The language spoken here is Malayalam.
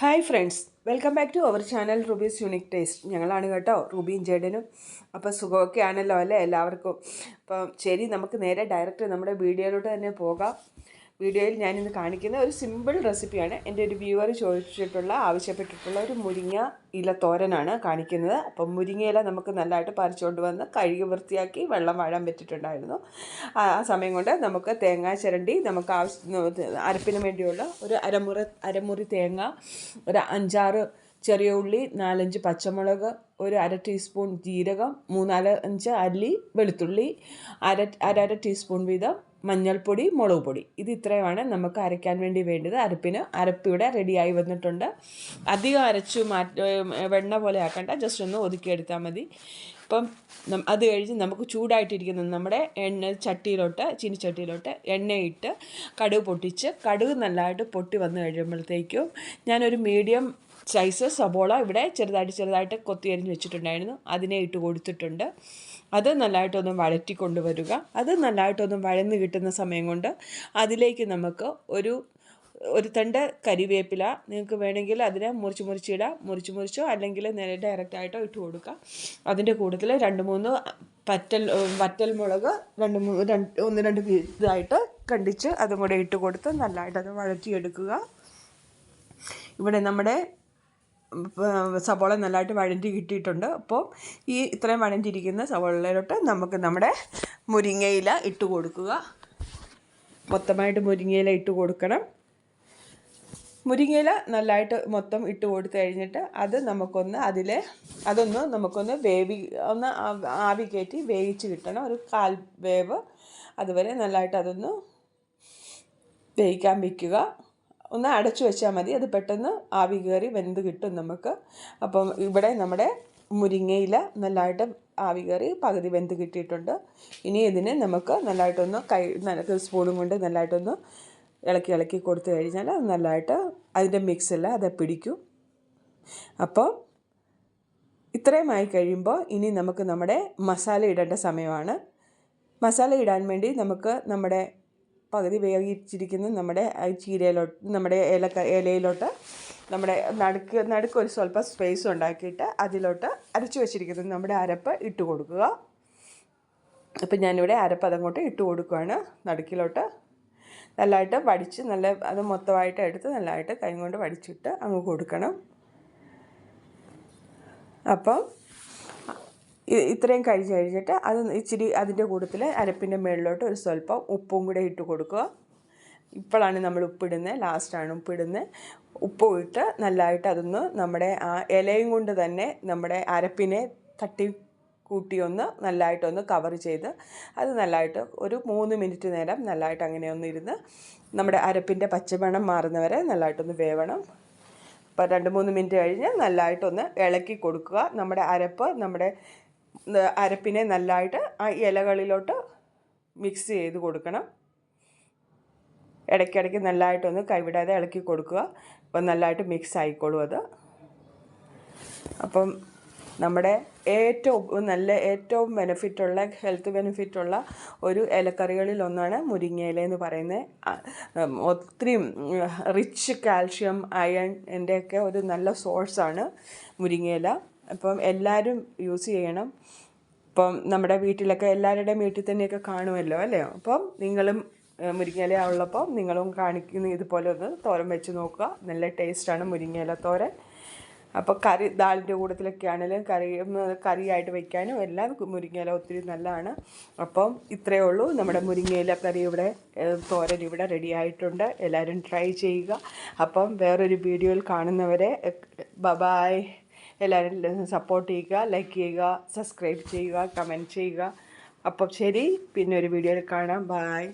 Hi friends welcome back to our channel Rubi's unique taste ഞങ്ങളാണ് കേട്ടോ റുബിയും ജേഡനും അപ്പോൾ സുഖമൊക്കെ ആണല്ലോ അല്ലേ എല്ലാവർക്കും? അപ്പം ശരി നമുക്ക് നേരെ ഡയറക്റ്റ് നമ്മുടെ വീഡിയോയിലോട്ട് തന്നെ പോകാം. വീഡിയോയിൽ ഞാനിന്ന് കാണിക്കുന്ന ഒരു സിമ്പിൾ റെസിപ്പിയാണ് എന്റെ ഒരു വ്യൂവർ ചോദിച്ചിട്ടുള്ള ആവശ്യപ്പെട്ടിട്ടുള്ള ഒരു മുരിങ്ങ ഇല തോരനാണ് കാണിക്കുന്നത്. അപ്പം ഇല നമുക്ക് നല്ലതായിട്ട് പറിച്ചുകൊണ്ട് വന്ന് കഴുകി വൃത്തിയാക്കി വെള്ളം വാഴാൻ പറ്റിയിട്ടുണ്ടായിരുന്നു. ആ സമയം കൊണ്ട് നമുക്ക് തേങ്ങ ചിരണ്ടി നമുക്ക് ആവശ്യ അരപ്പിന് വേണ്ടിയുള്ള ഒരു അരമുറി അരമുറി തേങ്ങ ഒരു അഞ്ചാറ് ചെറിയ ഉള്ളി നാലഞ്ച് പച്ചമുളക് ഒരു അര ടീസ്പൂൺ ജീരകം മൂന്നാൽ അഞ്ച് അല്ലി വെളുത്തുള്ളി അര അര അര ടീസ്പൂൺ വീതം മഞ്ഞൾപ്പൊടി മുളക് പൊടി. ഇത് ഇത്രയുമാണ് നമുക്ക് അരയ്ക്കാൻ വേണ്ടി വേണ്ടത്. അരപ്പിന് അരപ്പിവിടെ റെഡിയായി വന്നിട്ടുണ്ട്. അധികം അരച്ചു മാറ്റ വെണ്ണ പോലെ ആക്കണ്ട. ജസ്റ്റ് ഒന്ന് ഒതുക്കിയെടുത്താൽ മതി. ഇപ്പം അത് കഴിഞ്ഞ് നമുക്ക് ചൂടായിട്ടിരിക്കുന്ന നമ്മുടെ എണ്ണ ചട്ടിയിലോട്ട് ചീനിച്ചട്ടിയിലോട്ട് എണ്ണയിട്ട് കടുക് പൊട്ടിച്ച് കടുക് നല്ലതായിട്ട് പൊട്ടി വന്നു കഴിയുമ്പോഴത്തേക്കും ഞാനൊരു മീഡിയം സൈസ് സബോള ഇവിടെ ചെറുതായിട്ട് ചെറുതായിട്ട് കൊത്തി അരിഞ്ഞ് വെച്ചിട്ടുണ്ടായിരുന്നു. അതിനെ ഇട്ട് കൊടുത്തിട്ടുണ്ട്. അത് നല്ലതായിട്ടൊന്ന് വഴറ്റി കൊണ്ടുവരിക അത് നല്ലതായിട്ടൊന്ന് വഴന്ന് കിട്ടുന്ന സമയം കൊണ്ട് അതിലേക്ക് നമുക്ക് ഒരു ഒരു തണ്ട് കരിവേപ്പില നിങ്ങൾക്ക് വേണമെങ്കിൽ അതിനെ മുറിച്ച് മുറിച്ചിടാം മുറിച്ച് മുറിച്ചോ അല്ലെങ്കിൽ നേരെ ഡയറക്റ്റായിട്ടോ ഇട്ട് കൊടുക്കുക അതിന്റെ കൂട്ടത്തിൽ രണ്ട് മൂന്ന് പറ്റൽ വറ്റൽ മുളക് രണ്ട് മൂന്ന് രണ്ട് ഒന്ന് രണ്ട് ഇതായിട്ട് കണ്ടിച്ച് അതും കൂടെ ഇട്ട് കൊടുത്ത് നല്ലതായിട്ട് അത് വഴറ്റിയെടുക്കുക. ഇവിടെ നമ്മുടെ സവോള നല്ലതായിട്ട് വഴഞ്ചി കിട്ടിയിട്ടുണ്ട്. അപ്പോൾ ഈ ഇത്രയും വഴഞ്ചിരിക്കുന്ന സവോളയിലോട്ട് നമുക്ക് നമ്മുടെ മുരിങ്ങയില ഇട്ട് കൊടുക്കുക. മൊത്തമായിട്ട് മുരിങ്ങയില ഇട്ട് കൊടുക്കണം. മുരിങ്ങയില നല്ലതായിട്ട് മൊത്തം ഇട്ട് കൊടുത്തു കഴിഞ്ഞിട്ട് അത് നമുക്കൊന്ന് അതിൽ അതൊന്ന് നമുക്കൊന്ന് വേവി ഒന്ന് ആവി കയറ്റി വേവിച്ച് കിട്ടണം. ഒരു കാൽ വേവ്. അതുവരെ നല്ലതായിട്ട് അതൊന്ന് വേവിക്കാൻ വയ്ക്കുക ഒന്ന് അടച്ചു വെച്ചാൽ മതി. അത് പെട്ടെന്ന് ആവി കയറി വെന്ത് കിട്ടും നമുക്ക്. അപ്പം ഇവിടെ നമ്മുടെ മുരിങ്ങയില നല്ലതായിട്ട് ആവി കയറി പകുതി വെന്ത് കിട്ടിയിട്ടുണ്ട്. ഇനി ഇതിനെ നമുക്ക് നല്ലതായിട്ടൊന്ന് കൈ നല്ല സ്പൂണും കൊണ്ട് നല്ലതായിട്ടൊന്ന് ഇളക്കി ഇളക്കി കൊടുത്തു കഴിഞ്ഞാൽ അത് നല്ലതായിട്ട് അതിന്റെ മിക്സല്ല അത് പിടിക്കും. അപ്പോൾ ഇത്രയും ആയി കഴിയുമ്പോൾ ഇനി നമുക്ക് നമ്മുടെ മസാല ഇടേണ്ട സമയമാണ്. മസാല ഇടാൻ വേണ്ടി നമുക്ക് നമ്മുടെ പകുതി വേവിച്ചിരിക്കുന്ന നമ്മുടെ ചീരയിലോട്ട് നമ്മുടെ ഏലക്ക ഇലയിലോട്ട് നമ്മുടെ നടുക്ക് നടുക്ക് ഒരു സ്വല്പം സ്പേസ് ഉണ്ടാക്കിയിട്ട് അതിലോട്ട് അരച്ചു വെച്ചിരിക്കുന്നത് നമ്മുടെ അരപ്പ് ഇട്ട് കൊടുക്കുക. അപ്പം ഞാനിവിടെ അരപ്പ് അതങ്ങോട്ട് ഇട്ട് കൊടുക്കുകയാണ്. നടുക്കിലോട്ട് നല്ലതായിട്ട് വടിച്ച് നല്ല അത് മൊത്തമായിട്ട് എടുത്ത് നല്ലതായിട്ട് കൈ കൊണ്ട് വടിച്ചിട്ട് അങ്ങ് കൊടുക്കണം. അപ്പം ഇത്രയും കഴിഞ്ഞ് കഴിഞ്ഞിട്ട് അത് ഇച്ചിരി അതിന്റെ കൂട്ടത്തിൽ അരപ്പിന്റെ മുകളിലോട്ട് ഒരു സ്വല്പം ഉപ്പും കൂടെ ഇട്ട് കൊടുക്കുക. ഇപ്പോഴാണ് നമ്മൾ ഉപ്പിടുന്നത്. ലാസ്റ്റാണ് ഉപ്പിടുന്നത്. ഉപ്പ് ഇട്ട് നല്ലതായിട്ട് അതൊന്ന് നമ്മുടെ ആ ഇലയും കൊണ്ട് തന്നെ നമ്മുടെ അരപ്പിനെ തട്ടി കൂട്ടിയൊന്ന് നല്ലതായിട്ടൊന്ന് കവർ ചെയ്ത് അത് നല്ലതായിട്ട് ഒരു മൂന്ന് മിനിറ്റ് നേരം നല്ലതായിട്ട് അങ്ങനെ ഒന്ന് ഇരുന്ന് നമ്മുടെ അരപ്പിന്റെ പച്ചമണം മാറുന്നവരെ നല്ലതായിട്ടൊന്ന് വേവണം. അപ്പോൾ രണ്ട് മൂന്ന് മിനിറ്റ് കഴിഞ്ഞ് നല്ലതായിട്ടൊന്ന് ഇളക്കി കൊടുക്കുക. നമ്മുടെ അരപ്പ് നമ്മുടെ അരപ്പിനെ നല്ലതായിട്ട് ആ ഇലകളിലോട്ട് മിക്സ് ചെയ്ത് കൊടുക്കണം. ഇടയ്ക്കിടയ്ക്ക് നല്ലതായിട്ടൊന്ന് കൈവിടാതെ ഇളക്കി കൊടുക്കുക. അപ്പം നല്ലതായിട്ട് മിക്സ് ആയിക്കോളും അത്. അപ്പം നമ്മുടെ ഏറ്റവും നല്ല ഏറ്റവും ബെനിഫിറ്റുള്ള ഹെൽത്ത് ബെനിഫിറ്റുള്ള ഒരു ഇലക്കറികളിൽ ഒന്നാണ് മുരിങ്ങയില എന്ന് പറയുന്നത്. ഒത്തിരി റിച്ച് കാൽഷ്യം അയൺ എന്റെയൊക്കെ ഒരു നല്ല സോഴ്സാണ് മുരിങ്ങയില. അപ്പം എല്ലാവരും യൂസ് ചെയ്യണം. ഇപ്പം നമ്മുടെ വീട്ടിലൊക്കെ എല്ലാവരുടെയും വീട്ടിൽ തന്നെയൊക്കെ കാണുമല്ലോ അല്ലേ? അപ്പം നിങ്ങളും മുരിങ്ങയില ഉള്ളപ്പോൾ നിങ്ങളും കാണിക്കുന്ന ഇതുപോലെ ഒന്ന് തോരൻ വെച്ച് നോക്കുക. നല്ല ടേസ്റ്റാണ് മുരിങ്ങയില തോരൻ. അപ്പോൾ കറി ദാളിന്റെ കൂട്ടത്തിലൊക്കെ ആണെങ്കിലും കറി കറിയായിട്ട് വയ്ക്കാനും എല്ലാം മുരിങ്ങയില ഒത്തിരി നല്ലതാണ്. അപ്പം ഇത്രയേ ഉള്ളൂ. നമ്മുടെ മുരിങ്ങയില കറി ഇവിടെ തോരൻ ഇവിടെ റെഡി ആയിട്ടുണ്ട്. എല്ലാവരും ട്രൈ ചെയ്യുക. അപ്പം വേറൊരു വീഡിയോയിൽ കാണുന്നവരെ ബബായ് എല്ലാവരും സപ്പോർട്ട് ചെയ്യുക ലൈക്ക് ചെയ്യുക സബ്സ്ക്രൈബ് ചെയ്യുക കമന്റ് ചെയ്യുക. അപ്പം ശരി പിന്നെ ഒരു വീഡിയോയിൽ കാണാം. ബായ്